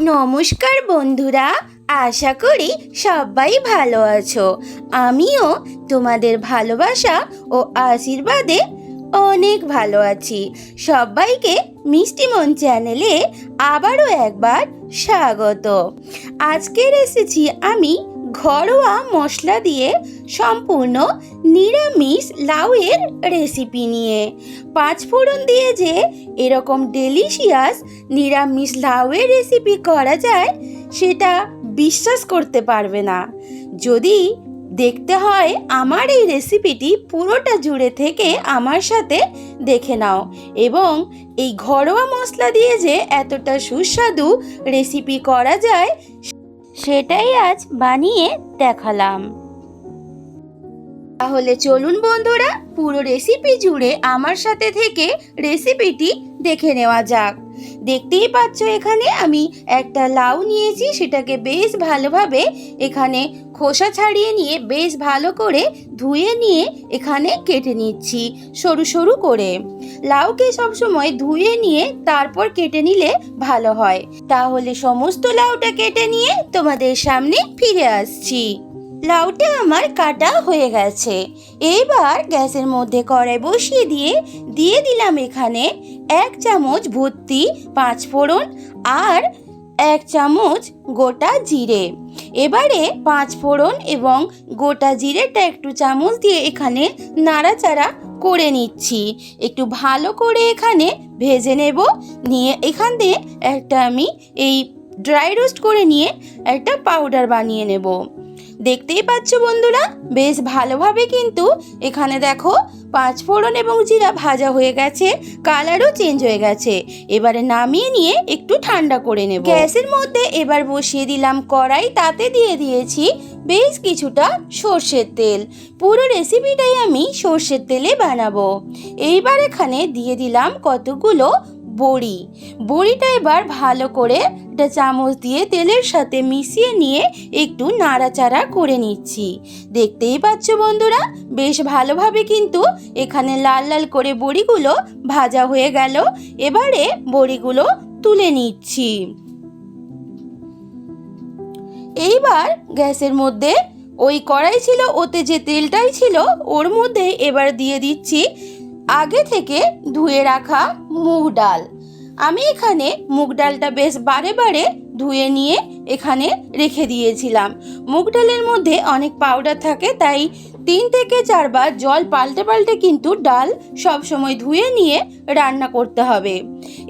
নমস্কার বন্ধুরা, আশা করি সবাই ভালো আছো। আমিও তোমাদের ভালোবাসা ও আশীর্বাদে অনেক ভালো আছি। সবাইকে মিষ্টিমন চ্যানেলে আবারও একবার স্বাগত। আজকের এসেছি আমি ঘরোয়া মশলা দিয়ে সম্পূর্ণ নিরামিষ লাউয়ের রেসিপি নিয়ে। পাঁচ ফোড়ন দিয়ে যে এরকম ডেলিশিয়াস নিরামিষ লাউয়ের রেসিপি করা যায়, সেটা বিশ্বাস করতে পারবে না। যদি দেখতে হয় আমার এই রেসিপিটি পুরোটা জুড়ে থেকে আমার সাথে দেখে নাও এবং এই ঘরোয়া মশলা দিয়ে যে এতটা সুস্বাদু রেসিপি করা যায় সেটাই আজ বানিয়ে দেখালাম। তাহলে চলুন বন্ধুরা, পুরো রেসিপি জুড়ে আমার সাথে থেকে রেসিপিটি দেখে নেওয়া যাক। দেখতেই পাচ্ছ এখানে আমি একটা লাউ নিয়েছি, সেটাকে বেশ ভালোভাবে এখানে খোসা ছাড়িয়ে নিয়ে বেশ ভালো করে ধুয়ে নিয়ে এখানে কেটে নিচ্ছি সরু সরু করে। লাউকে সবসময় ধুয়ে নিয়ে তারপর কেটে নিলে ভালো হয়। তাহলে সমস্ত লাউটা কেটে নিয়ে তোমাদের সামনে ফিরে আসছি। লাউটা আমার কাটা হয়ে গেছে। এইবার গ্যাসের মধ্যে কড়াই বসিয়ে দিয়ে দিয়ে দিলাম এখানে এক চামচ ভর্তি পাঁচ ফোড়ন আর এক চামচ গোটা জিরে। এবারে পাঁচ ফোড়ন এবং গোটা জিরেটা একটু চামচ দিয়ে এখানে নাড়াচাড়া করে নিচ্ছি। একটু ভালো করে এখানে ভেজে নেব। নিয়ে এখান দিয়ে একটা আমি এই ড্রাই রোস্ট করে নিয়ে একটা পাউডার বানিয়ে নেব। দেখতেই পাচ্ছ বন্ধুরা, বেশ ভালোভাবে কিন্তু এখানে দেখো পাঁচ ফোড়ন এবং জিরা ভাজা হয়ে গেছে, কালারও চেঞ্জ হয়ে গেছে। এবারে নামিয়ে নিয়ে একটু ঠান্ডা করে নেব। গ্যাসের মধ্যে এবার বসিয়ে দিলাম কড়াই, তাতে দিয়ে দিয়েছি বেশ কিছুটা সর্ষের তেল। পুরো রেসিপিটাই আমি সর্ষের তেলে বানাবো। এইবার এখানে দিয়ে দিলাম কতগুলো বড়ি। বড়িটা এবার ভালো করে একটা চামচ দিয়ে তেলের সাথে মিশিয়ে নিয়ে একটু নাড়াচাড়া করে নিচ্ছি। দেখতেই পাচ্ছ বন্ধুরা, বেশ ভালোভাবে কিন্তু এখানে লাল লাল করে বড়িগুলো ভাজা হয়ে গেল। এবারে বড়িগুলো তুলে নিচ্ছি। এইবার গ্যাসের মধ্যে ওই কড়াই ছিল, ওতে যে তেলটাই ছিল, ওর মধ্যে এবার দিয়ে দিচ্ছি আগে থেকে ধুয়ে রাখা মুগ ডাল। আমি এখানে মুগ ডালটা বেশ বারে বারে ধুয়ে নিয়ে এখানে রেখে দিয়েছিলাম। মুগ ডালের মধ্যে অনেক পাউডার থাকে, তাই তিন থেকে চারবার জল পাল্টে পাল্টে কিন্তু ডাল সব সময় ধুয়ে নিয়ে রান্না করতে হবে।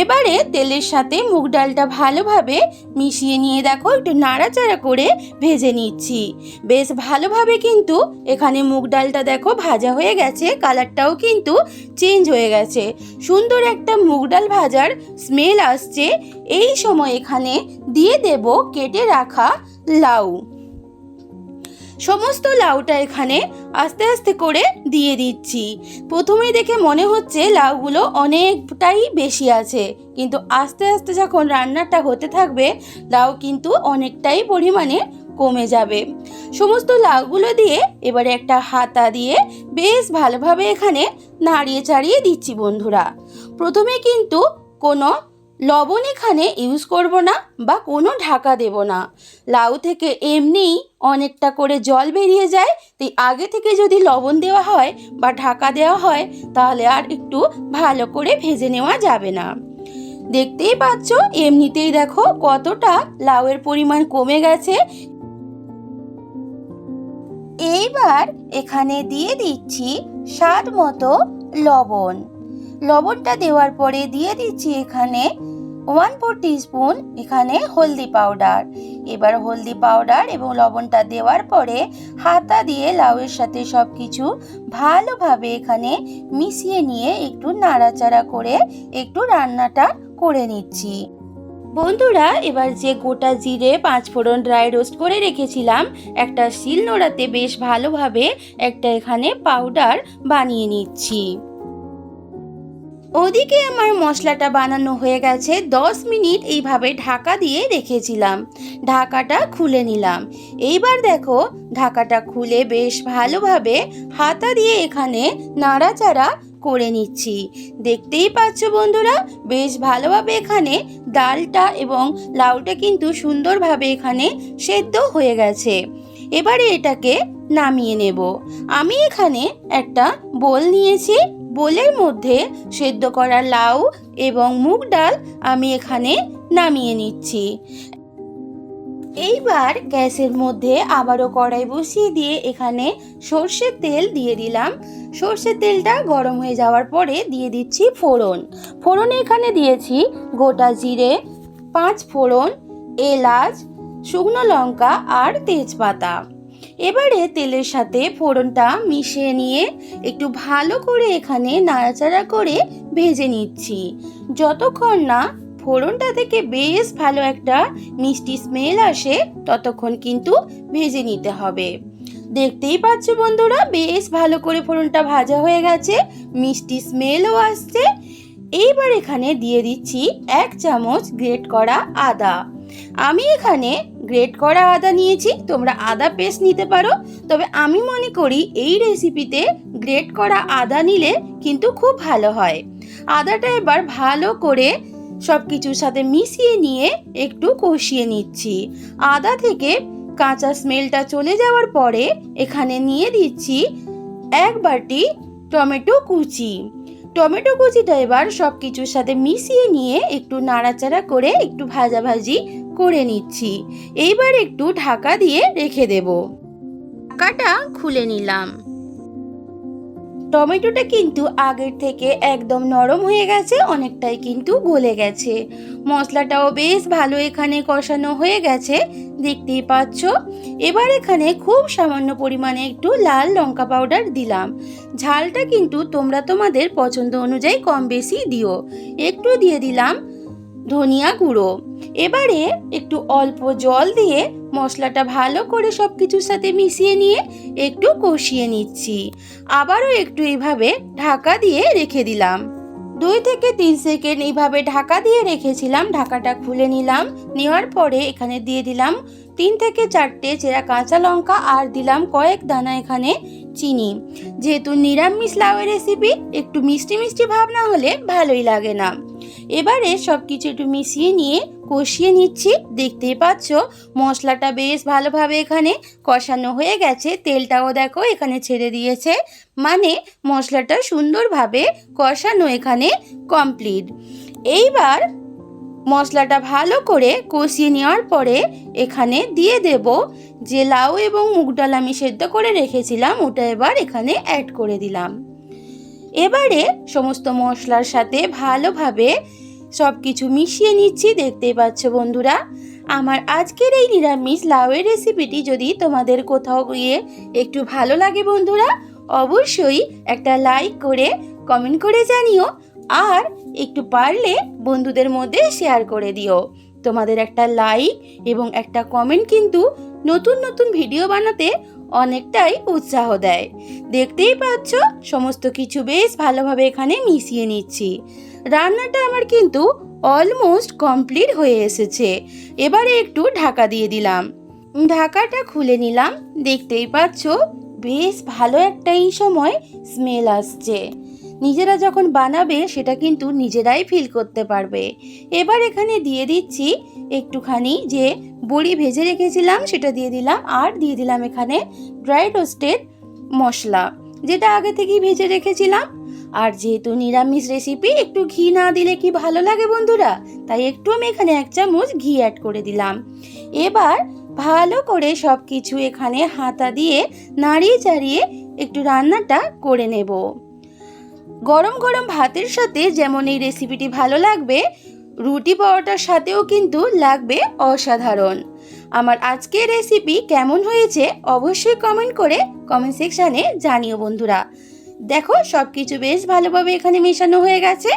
এবারে তেলের সাথে মুগ ডালটা ভালোভাবে মিশিয়ে নিয়ে দেখো, একটু নাড়াচাড়া করে ভেজে নিচ্ছি। বেশ ভালোভাবে কিন্তু এখানে মুগ ডালটা দেখো ভাজা হয়ে গেছে, কালারটাও কিন্তু চেঞ্জ হয়ে গেছে। সুন্দর একটা মুগ ডাল ভাজার স্মেল আসছে। এই সময় এখানে দিয়ে দেব কেটে রাখা লাউ। সমস্ত লাউটা এখানে আস্তে আস্তে করে দিয়ে দিচ্ছি। প্রথমেই দেখে মনে হচ্ছে লাউগুলো অনেকটাই বেশি আছে, কিন্তু আস্তে আস্তে যখন রান্নাটা হতে থাকবে, লাউ কিন্তু অনেকটাই পরিমাণে কমে যাবে। সমস্ত লাউগুলো দিয়ে এবারে একটা হাতা দিয়ে বেশ ভালোভাবে এখানে নাড়িয়ে চাড়িয়ে দিচ্ছি বন্ধুরা। প্রথমে কিন্তু কোনো লবণ এখানে ইউজ করব না বা কোনো ঢাকা দেব না। লাউ থেকে এমনিই অনেকটা করে জল বেরিয়ে যায়, তাই আগে থেকে যদি লবণ দেওয়া হয় বা ঢাকা দেওয়া হয়, তাহলে আর একটু ভালো করে ভেজে নেওয়া যাবে না। দেখতেই পাচ্ছ, এমনিতেই দেখো কতটা লাউয়ের পরিমাণ কমে গেছে। এইবার এখানে দিয়ে দিচ্ছি স্বাদ মতো লবণ। লবণটা দেওয়ার পরে দিয়ে দিচ্ছি এখানে ওয়ান ফোর স্পুন এখানে হলদি পাউডার এবার হলদি পাউডার এবং লবণটা দেওয়ার পরে হাতা দিয়ে লাউয়ের সাথে সব কিছু ভালোভাবে এখানে মিশিয়ে নিয়ে একটু নাড়াচাড়া করে একটু রান্নাটা করে নিচ্ছি। বন্ধুরা, এবার যে গোটা জিরে পাঁচ ফোড়ন ড্রাই রোস্ট করে রেখেছিলাম, একটা শিল নোড়াতে বেশ ভালোভাবে একটা এখানে পাউডার বানিয়ে নিচ্ছি। ওদিকে আমার মশলাটা বানানো হয়ে গেছে, দশ মিনিট এইভাবে ঢাকা দিয়ে রেখেছিলাম। ঢাকাটা খুলে নিলাম। এইবার দেখো, ঢাকাটা খুলে বেশ ভালোভাবে হাতা দিয়ে এখানে নাড়াচাড়া করে নিচ্ছি। দেখতেই পাচ্ছ বন্ধুরা, বেশ ভালোভাবে এখানে ডালটা এবং লাউটা কিন্তু সুন্দরভাবে এখানে সেদ্ধ হয়ে গেছে। এবারে এটাকে নামিয়ে নেব। আমি এখানে একটা বোল নিয়েছি। বোলের মধ্যে সেদ্ধ করা লাউ এবং মুগ ডাল আমি এখানে নামিয়ে নিচ্ছি। এইবার গ্যাসের মধ্যে আবারও কড়াই বসিয়ে দিয়ে এখানে সর্ষের তেল দিয়ে দিলাম। সর্ষের তেলটা গরম হয়ে যাওয়ার পরে দিয়ে দিচ্ছি ফোড়ন। ফোড়নে এখানে দিয়েছি গোটা জিরে, পাঁচ ফোড়ন, এলাচ শুকনো লঙ্কা আর তেজপাতা। এবারে তেলের সাথে ফোড়নটা মিশিয়ে নিয়ে একটু ভালো করে এখানে নাড়াচাড়া করে ভেজে নিচ্ছি। যতক্ষণ না ফোড়নটা থেকে বেশ ভালো একটা মিষ্টি স্মেল আসে, ততক্ষণ কিন্তু ভেজে নিতে হবে। দেখতেই পাচ্ছ বন্ধুরা, বেশ ভালো করে ফোড়নটা ভাজা হয়ে গেছে, মিষ্টি স্মেলও আসছে। এইবার এখানে দিয়ে দিচ্ছি এক চামচ গ্রেট করা আদা। আমি এখানে গ্রেট করা আদা নিয়েছি, তোমরা আদা পেস্ট নিতে পারো। তবে আমি মনে করি এই রেসিপিতে গ্রেট করা আদা নিলে কিন্তু খুব ভালো হয়। আদাটা এবার ভালো করে সব কিছুর সাথে মিশিয়ে নিয়ে একটু কষিয়ে নিচ্ছি। আদা থেকে কাঁচা স্মেলটা চলে যাওয়ার পরে এখানে নিয়ে দিচ্ছি এক বাটি টমেটো কুচি। টমেটো কুচিটা এবার সব কিছুর সাথে মিশিয়ে নিয়ে একটু নাড়াচাড়া করে একটু ভাজাভাজি করে নিচ্ছি। এইবার একটু ঢাকা দিয়ে রেখে দেব। ঢাকাটা খুলে নিলাম। টমেটোটা কিন্তু আগের থেকে একদম নরম হয়ে গেছে, অনেকটাই কিন্তু গলে গেছে। মশলাটাও বেশ ভালো এখানে কষানো হয়ে গেছে দেখতেই পাচ্ছ। এবার এখানে খুব সামান্য পরিমাণে একটু লাল লঙ্কা পাউডার দিলাম। ঝালটা কিন্তু তোমরা তোমাদের পছন্দ অনুযায়ী কম বেশি দিও। একটু দিয়ে দিলাম ধনিয়া গুঁড়ো। এবারে একটু অল্প জল দিয়ে মশলাটা ভালো করে সব কিছুর সাথে মিশিয়ে নিয়ে একটু কষিয়ে নিচ্ছি। আবারও একটু এইভাবে ঢাকা দিয়ে রেখে দিলাম। দুই থেকে তিন সেকেন্ড এইভাবে ঢাকা দিয়ে রেখেছিলাম, ঢাকাটা খুলে নিলাম। নেওয়ার পরে এখানে দিয়ে দিলাম তিন থেকে চারটে চেরা কাঁচা লঙ্কা আর দিলাম কয়েক দানা এখানে চিনি। যেহেতু নিরামিষ লাউয়ের রেসিপি একটু মিষ্টি মিষ্টি ভাব না হলে ভালোই লাগে না। এবারে সব কিছু একটু মিশিয়ে নিয়ে কষিয়ে নিচ্ছি। দেখতেই পাচ্ছ, মশলাটা বেশ ভালোভাবে এখানে কষানো হয়ে গেছে। তেলটাও দেখো এখানে ছেড়ে দিয়েছে। মানে মশলাটা সুন্দরভাবে কষানো এখানে কমপ্লিট এইবার মশলাটা ভালো করে কষিয়ে নেওয়ার পরে এখানে দিয়ে দেব যে লাউ এবং মুগ ডাল আমি সেদ্ধ করে রেখেছিলাম, ওটা এবার এখানে অ্যাড করে দিলাম। এবারে সমস্ত মশলার সাথে ভালোভাবে সব কিছু মিশিয়ে নিচ্ছি, দেখতেই পাচ্ছ বন্ধুরা। আমার আজকের এই নিরামিষ লাউয়ের রেসিপিটি যদি তোমাদের কোথাও গিয়ে একটু ভালো লাগে বন্ধুরা, অবশ্যই একটা লাইক করে কমেন্ট করে জানিও। আর একটু পারলে বন্ধুদের মধ্যে শেয়ার করে দিও। তোমাদের একটা লাইক এবং একটা কমেন্ট কিন্তু নতুন নতুন ভিডিও বানাতে অনেকটাই উৎসাহ দেয়। দেখতেই পাচ্ছ, সমস্ত কিছু বেশ ভালোভাবে এখানে মিশিয়ে নিচ্ছি। রান্নাটা আমার কিন্তু অলমোস্ট কমপ্লিট হয়ে এসেছে। এবারে একটু ঢাকা দিয়ে দিলাম। ঢাকাটা খুলে নিলাম। দেখতেই পাচ্ছ, বেশ ভালো একটা এই সময় স্মেল আসছে। নিজেরা যখন বানাবে, সেটা কিন্তু নিজেরাই ফিল করতে পারবে। এবার এখানে দিয়ে দিচ্ছি একটুখানি যে বড়ি ভেজে রেখেছিলাম, সেটা দিয়ে দিলাম, আর দিয়ে দিলাম এখানে ড্রাই রোস্টেড মশলা, যেটা আগে থেকেই ভেজে রেখেছিলাম। আর যেহেতু নিরামিষ রেসিপি একটু ঘি না দিলে কি ভালো লাগে বন্ধুরা? তাই একটু আমি এখানে এক চামচ ঘি অ্যাড করে দিলাম। এবার ভালো করে সব কিছু এখানে হাতা দিয়ে নাড়িয়ে চাড়িয়ে একটু রান্নাটা করে নেব। গরম গরম ভাতের সাথে যেমন এই রেসিপিটি ভালো লাগবে, রুটি পরোটার সাথেও কিন্তু লাগবে অসাধারণ। আমার আজকের রেসিপি কেমন হয়েছে অবশ্যই কমেন্ট করে কমেন্ট সেকশানে জানিও বন্ধুরা। দেখো সব কিছু বেশ ভালোভাবে এখানে মেশানো হয়ে গেছে।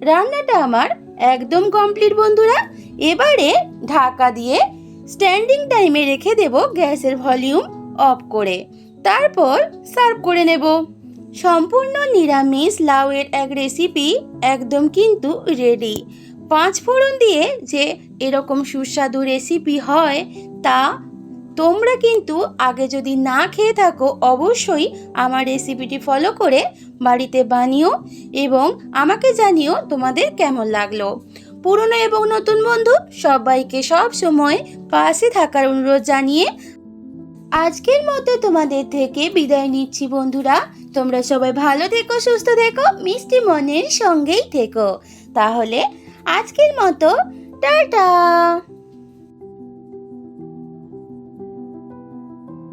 রান্নাটা আমার একদম কমপ্লিট বন্ধুরা। এবারে ঢাকা দিয়ে স্ট্যান্ডিং টাইমে রেখে দেব গ্যাসের ভলিউম অফ করে। তারপর সার্ভ করে নেব। সম্পূর্ণ নিরামিষ লাউয়ের এক রেসিপি একদম কিন্তু রেডি পাঁচ ফোড়ন দিয়ে যে এরকম সুস্বাদু রেসিপি হয় তা তোমরা কিন্তু আগে যদি না খেয়ে থাকো অবশ্যই আমার রেসিপিটি ফলো করে বাড়িতে বানিও এবং আমাকে জানিও তোমাদের কেমন লাগল। পুরনো এবং নতুন বন্ধু, সবাইকে সব সময় পাশে থাকার অনুরোধ জানিয়ে আজকের মতো তোমাদের থেকে বিদায় নিচ্ছি বন্ধুরা। তোমরা সবাই ভালো থেকো সুস্থ থেকো মিষ্টি মনের সঙ্গেই থেকো। তাহলে আজকের মতো টাটা!